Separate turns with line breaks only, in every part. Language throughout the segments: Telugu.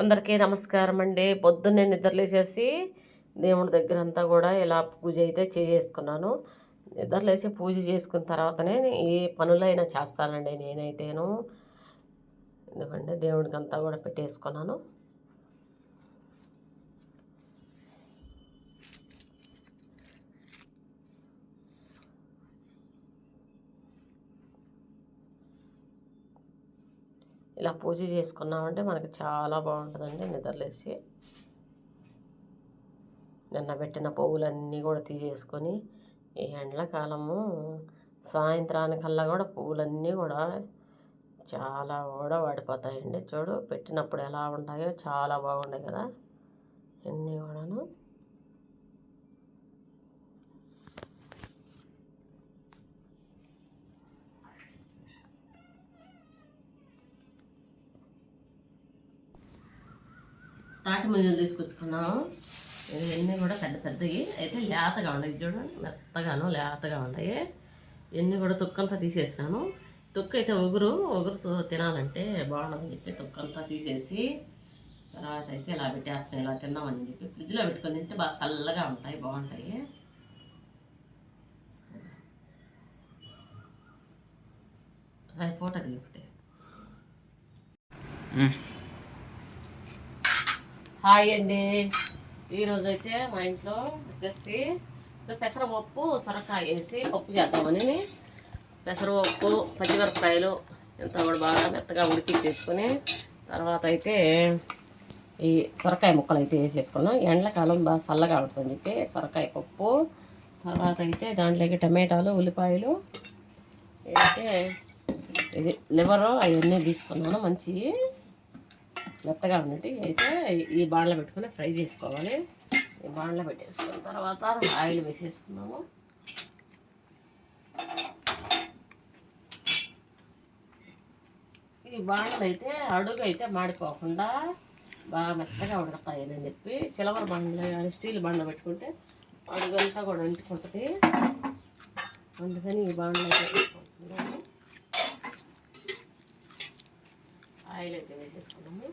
అందరికీ నమస్కారం అండి. పొద్దున్నే నిద్రలేసేసి దేవుడి దగ్గర అంతా కూడా ఇలా పూజ అయితే చేసుకున్నాను నిద్రలేసి పూజ చేసుకున్న తర్వాతనే ఏ పనులైనా చేస్తానండి నేనైతేను. ఎందుకంటే దేవుడికి అంతా కూడా పెట్టేసుకున్నాను. ఇలా పూజ చేసుకున్నామంటే మనకి చాలా బాగుంటుందండి నిద్రలేసి నిన్న పెట్టిన పువ్వులన్నీ కూడా తీసేసుకొని ఈ ఎండాకాలము సాయంత్రానికల్లా కూడా పువ్వులన్నీ కూడా చాలా కూడా వాడిపోతాయండి. చూడు పెట్టినప్పుడు ఎలా ఉంటాయో చాలా బాగుండే కదా. ఇన్ని కూడాను. తాటి ముంజలు తీసుకొచ్చుకున్నాము ఇవన్నీ కూడా పెద్ద పెద్దవి అయితే లేతగా ఉన్నాయి చూడండి మెత్తగాను లేతగా ఉన్నాయి. ఇవన్నీ కూడా తొక్కంతా తీసేసాను. తొక్కు అయితే ఒగురు ఒగురుతో తినాలంటే బాగుండదని చెప్పి తొక్కంతా తీసేసి తర్వాత అయితే ఇలా పెట్టేస్తాను ఇలా తిన్నామని చెప్పి. ఫ్రిడ్జ్లో పెట్టుకొని తింటే బాగా చల్లగా ఉంటాయి బాగుంటాయి. సరిపోతుంది ఒకటి హాయ్ అండి. ఈరోజు అయితే మా ఇంట్లో వచ్చేసి పెసరపప్పు సొరకాయ వేసి పప్పు చేద్దామని పెసరపప్పు పచ్చిమిరపకాయలు ఇంత కూడా బాగా మెత్తగా ఉడికిచ్చేసుకొని తర్వాత అయితే ఈ సొరకాయ ముక్కలు అయితే వేసేసుకున్నాం. ఎండాకాలం బాగా చల్లగా ఉంటుందని చెప్పి సొరకాయ పప్పు తర్వాత అయితే దాంట్లోకి టమాటాలు ఉల్లిపాయలు అయితే ఇది లివరు అవన్నీ తీసుకున్నాను. మంచి మెత్తగా ఉన్నట్టు అయితే ఈ బాణలో పెట్టుకుని ఫ్రై చేసుకోవాలి. ఈ బాణలో పెట్టేసుకున్న తర్వాత ఆయిల్ వేసేసుకున్నాము. ఈ బాణలు అయితే అడుగు అయితే మాడిపోకుండా బాగా మెత్తగా ఉడకతాయని చెప్పి సిల్వర్ బండ్లు కానీ స్టీల్ బండ్లు పెట్టుకుంటే అడుగంతా కూడా అంటుకుంటుంది. అందుకని ఈ బాండలు అయితే వేసుకుంటున్నాము. ఆయిల్ అయితే వేసేసుకున్నాము.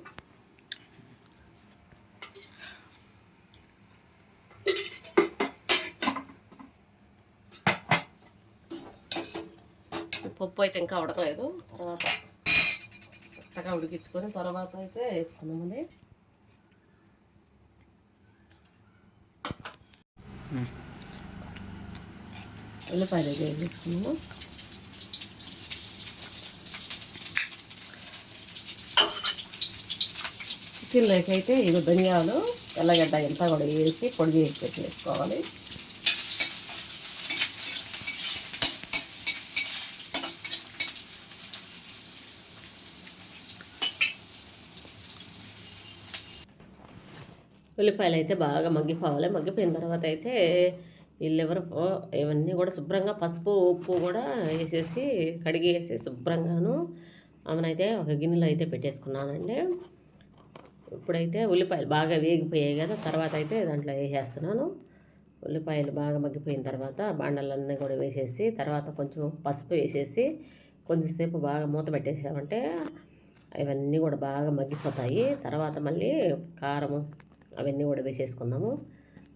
పప్పు అయితే ఇంకా ఉడకలేదు. తర్వాత చక్కగా ఉడికించుకొని తర్వాత అయితే వేసుకున్నామండి ఉల్లిపాయలు అయితే వేసేసుకున్నాము చికెన్లోకి అయితే ఇది ధనియాలు ఎల్లగడ్డ ఎంత కూడా వేసి పొడి చేసి పెట్టి వేసుకోవాలి. ఉల్లిపాయలు అయితే బాగా మగ్గిపోవాలి. మగ్గిపోయిన తర్వాత అయితే ఈ ఇవన్నీ కూడా శుభ్రంగా పసుపు ఉప్పు కూడా వేసేసి కడిగి వేసి శుభ్రంగాను ఆమెనైతే ఒక గిన్నెలో అయితే పెట్టేసుకున్నానండి. ఇప్పుడైతే ఉల్లిపాయలు బాగా వేగిపోయాయి కదా తర్వాత అయితే దాంట్లో వేసేస్తున్నాను. ఉల్లిపాయలు బాగా మగ్గిపోయిన తర్వాత బాండలన్నీ కూడా వేసేసి తర్వాత కొంచెం పసుపు వేసేసి కొంచెంసేపు బాగా మూత పెట్టేసామంటే ఇవన్నీ కూడా బాగా మగ్గిపోతాయి. తర్వాత మళ్ళీ కారము అవన్నీ కూడా వేసేసుకున్నాము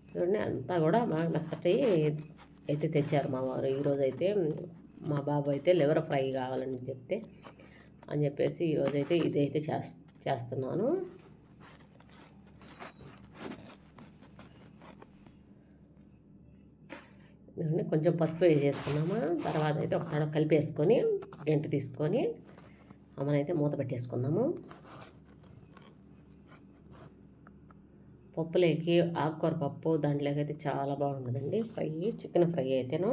చూడండి అంతా కూడా బాగా మెత్తటి అయితే తెచ్చారు మా వారు. ఈరోజు అయితే మా బాబు అయితే లివర్ ఫ్రై కావాలని చెప్తే అని చెప్పేసి ఈరోజైతే ఇదైతే చేస్ చేస్తున్నాను. కొంచెం పసుపు వేసేసుకున్నామా? తర్వాత అయితే ఒక కలిపేసుకొని గంట తీసుకొని అమ్మనైతే మూత పెట్టేసుకున్నాము పప్పులోకి ఆకుకూర పప్పు దాంట్లోకి అయితే చాలా బాగుంటుందండి. ఫ్రై చికెన్ ఫ్రై అయితేను.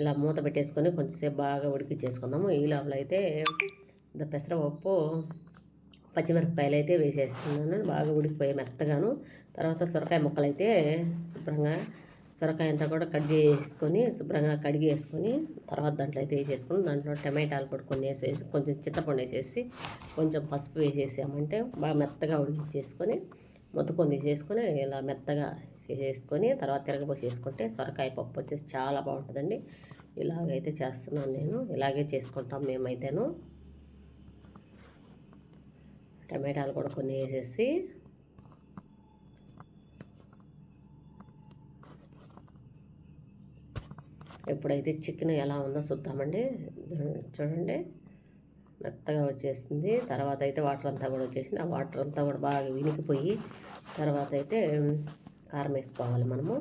ఇలా మూత పెట్టేసుకొని కొంచెంసేపు బాగా ఉడికిచ్చేసుకుందాము. ఈ లోపల అయితే ఇంత పెసరపప్పు పచ్చిమిరపకాయలు అయితే వేసేసుకున్నాను బాగా ఉడికిపోయి మెత్తగాను. తర్వాత సొరకాయ ముక్కలు అయితే శుభ్రంగా సొరకాయ అంతా కూడా కట్ చేసుకొని శుభ్రంగా కడిగి వేసుకొని తర్వాత దాంట్లో అయితే వేసేసుకుని దాంట్లో టమాటాలు కూడా కొన్ని వేసేసి కొంచెం చింతపండు వేసేసి కొంచెం పసుపు వేసేసామంటే బాగా మెత్తగా ఉడికించేసుకొని మొత్తుకొని తీసేసుకొని ఇలా మెత్తగా చేసేసుకొని తర్వాత తిరగబోసి వేసుకుంటే సొరకాయ పప్పు వచ్చేసి చాలా బాగుంటుందండి. ఇలాగైతే చేస్తున్నాను నేను. ఇలాగే చేసుకుంటాం మేమైతేను. టమాటాలు కూడా కొన్ని వేసేసి ఎప్పుడైతే చికెన్ ఎలా ఉందో చూద్దామండి. చూడండి. మెత్తగా వచ్చేసింది. తర్వాత అయితే వాటర్ అంతా కూడా వచ్చేసింది. ఆ వాటర్ అంతా కూడా బాగా వినికిపోయి తర్వాత అయితే కారం వేసుకోవాలి మనము.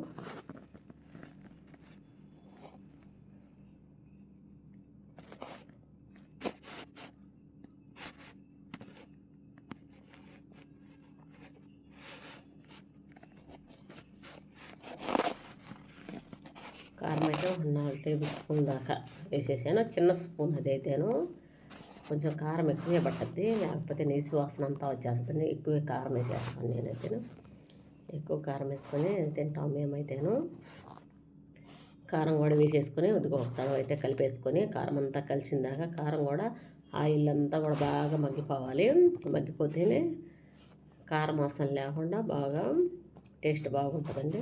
కారం అయితే ఒక నాలుగు టేబుల్ స్పూన్ దాకా వేసేసాను. చిన్న స్పూన్ అది అయితేను కొంచెం కారం ఎక్కువే పట్టద్ది లేకపోతే నీసు వాసన అంతా వచ్చేస్తుంది. ఎక్కువే కారం వేసేస్తాను నేనైతేను ఎక్కువ కారం వేసుకొని తింటాం మేమైతేను. కారం కూడా వేసేసుకొని ఉదిగో తడవ అయితే కలిపేసుకొని కారం అంతా కలిసిందాక కారం కూడా ఆయిల్ అంతా కూడా బాగా మగ్గిపోవాలి. మగ్గిపోతేనే కారం వాసన లేకుండా బాగా టేస్ట్ బాగుంటుందండి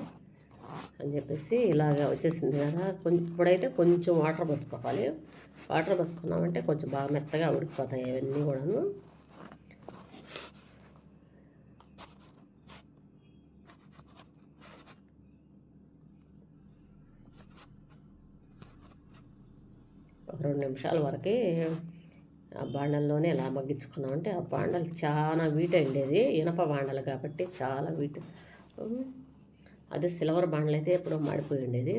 అని చెప్పేసి ఇలాగ వచ్చేసింది కదా. కొంచెం ఇప్పుడైతే కొంచెం వాటర్ పోసుకోవాలి. వాటర్ పోసుకున్నామంటే కొంచెం బాగా మెత్తగా ఉడికిపోతాయి అవన్నీ కూడాను. ఒక రెండు నిమిషాల వరకు ఆ బాండల్లోనే ఎలా మగ్గించుకున్నామంటే ఆ బాండలు చాలా వీట్ ఉండేది ఇనప బాండలు కాబట్టి చాలా వీట్. అదే సిల్వర్ బాండలు అయితే ఎప్పుడో మాడిపోయి ఉండేది.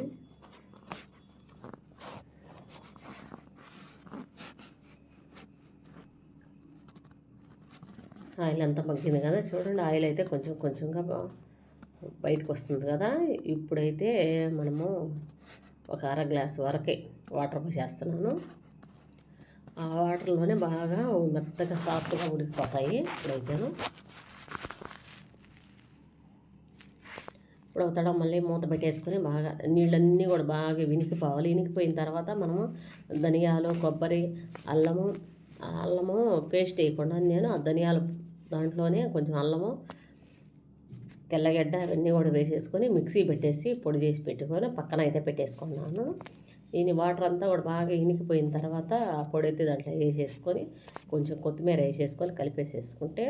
ఆయిల్ అంతా మగ్గింది కదా. చూడండి ఆయిల్ అయితే కొంచెం కొంచెంగా బయటకు వస్తుంది కదా. ఇప్పుడైతే మనము ఒక అర గ్లాస్ వరకే వాటర్ పోసేస్తున్నాను ఆ వాటర్లోనే బాగా మెత్తగా సాఫ్ట్గా ఉడికిపోతాయి ఇప్పుడైతేను. ఇప్పుడు అవుతాడో మళ్ళీ మూత పెట్టేసుకొని బాగా నీళ్ళన్నీ కూడా బాగా వినికిపోవాలి. వినికిపోయిన తర్వాత మనము ధనియాలు కొబ్బరి అల్లము అల్లము పేస్ట్ వేయకుండా నేను ఆ ధనియాలు దాంట్లోనే కొంచెం అల్లము తెల్లగడ్డ అవన్నీ కూడా వేసేసుకొని మిక్సీ పెట్టేసి పొడి చేసి పెట్టుకొని పక్కన అయితే పెట్టేసుకున్నాను. దీని వాటర్ అంతా కూడా బాగా ఇనికిపోయిన తర్వాత ఆ పొడి అయితే దాంట్లో వేసేసుకొని కొంచెం కొత్తిమీర వేసేసుకొని కలిపేసేసుకుంటే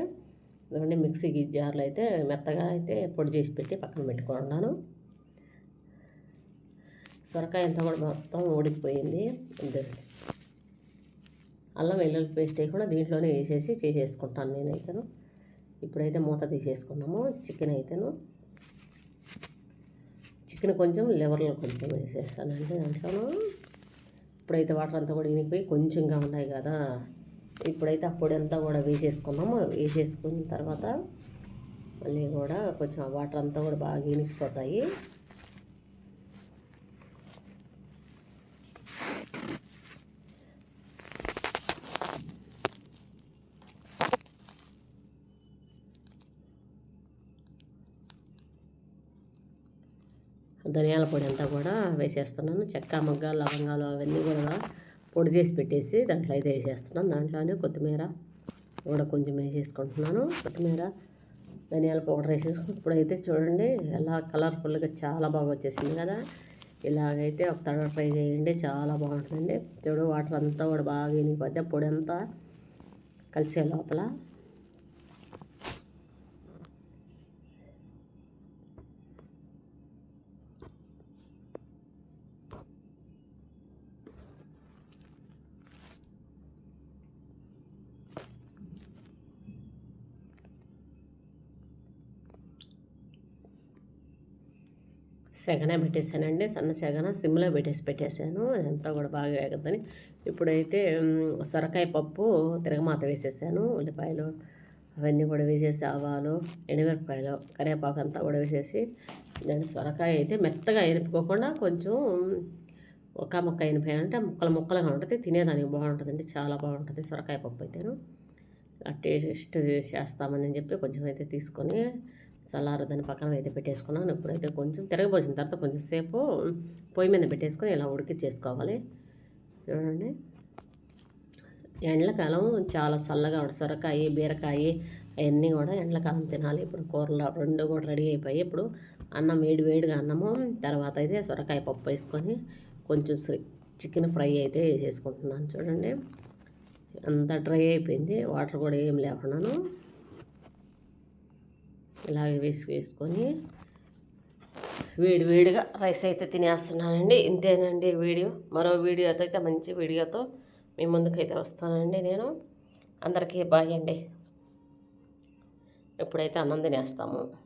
ఇవన్నీ మిక్సీ జార్లో అయితే మెత్తగా అయితే పొడి చేసి పెట్టి పక్కన పెట్టుకున్నాను. సొరకాయ అంతా కూడా మొత్తం ఉడికిపోయింది అల్లం వెల్లుల్లి పేస్ట్ కూడా దీంట్లోనే వేసేసి చేసేసుకుంటాను నేనైతేను. ఇప్పుడైతే మూత తీసేసుకున్నాము చికెన్ అయితేను. చికెన్ కొంచెం లివర్లో కొంచెం వేసేస్తానండి దాంట్లోనూ. ఇప్పుడైతే వాటర్ అంతా కూడా ఇనిపోయి కొంచెంగా ఉన్నాయి కదా. ఇప్పుడైతే ఆ పొడి అంతా కూడా వేసేసుకున్నాము వేసేసుకున్న తర్వాత మళ్ళీ కూడా కొంచెం వాటర్ అంతా కూడా బాగా ఇనికిపోతాయి. ధనియాల పొడి అంతా కూడా వేసేస్తున్నాను. చెక్క మొగ్గ లవంగాలు అవన్నీ కూడా పొడి చేసి పెట్టేసి దాంట్లో అయితే వేసేస్తున్నాను. దాంట్లోనే కొత్తిమీర కూడా కొంచెం వేసేసుకుంటున్నాను. కొత్తిమీర ధనియాల పౌడర్ వేసేసుకుని ఇప్పుడైతే చూడండి ఎలా కలర్ఫుల్గా చాలా బాగా వచ్చేసింది కదా. ఇలాగైతే ఒక తడ ఫ్రై చేయండి. చాలా బాగుంటుందండి. చూడు వాటర్ అంతా కూడా బాగా ఇనిగిపోతే పొడి అంతా కలిసే లోపల. సెగన పెట్టేసానండి సన్న సెగన సిమ్లో పెట్టేసి పెట్టేశాను. అంతా కూడా బాగా వేగద్దని. ఇప్పుడైతే సొరకాయ పప్పు తిరగమాత వేసేసాను. ఉల్లిపాయలు అవన్నీ కూడా వేసేసి ఆవాలు ఎండుమిరపకాయలు కరివేపాకు అంతా కూడా వేసేసి దాని సొరకాయ అయితే మెత్తగా ఎనుపుకోకుండా కొంచెం ఒక ముక్క ఎనిపాయి ముక్కలు ముక్కలుగా ఉంటుంది. తినేదానికి బాగుంటుందండి. చాలా బాగుంటుంది సొరకాయ పప్పు అయితేను. టేస్ట్ చేస్తామని చెప్పి కొంచెం అయితే తీసుకొని చల్లారు దాన్ని పక్కన అయితే పెట్టేసుకున్నాను. ఇప్పుడైతే కొంచెం తిరగబోసిన తర్వాత కొంచెం సేపు పొయ్యి మీద పెట్టేసుకొని ఇలా ఉడికిచ్చేసుకోవాలి. చూడండి. ఎండకాలం చాలా చల్లగా ఉంటుంది. సొరకాయ బీరకాయ అవన్నీ కూడా ఎండకాలం తినాలి. ఇప్పుడు కూరలు రెండు కూడా రెడీ అయిపోయి ఇప్పుడు అన్నం వేడి వేడిగా అన్నము తర్వాత అయితే సొరకాయ పప్పు వేసుకొని కొంచెం చికెన్ ఫ్రై అయితే వేసేసుకుంటున్నాను. చూడండి. అంతా డ్రై అయిపోయింది. వాటర్ కూడా ఏం లేకున్నాను. ఇలాగే వేసి వేసుకొని వేడి వేడిగా రైస్ అయితే తినేస్తున్నానండి. ఇంతేనండి వీడియో. మరో వీడియోతో అయితే మంచి వీడియోతో మీ ముందుకైతే వస్తానండి నేను. అందరికీ బాయ్ అండి. ఇప్పుడైతే అన్నం తినేస్తాము.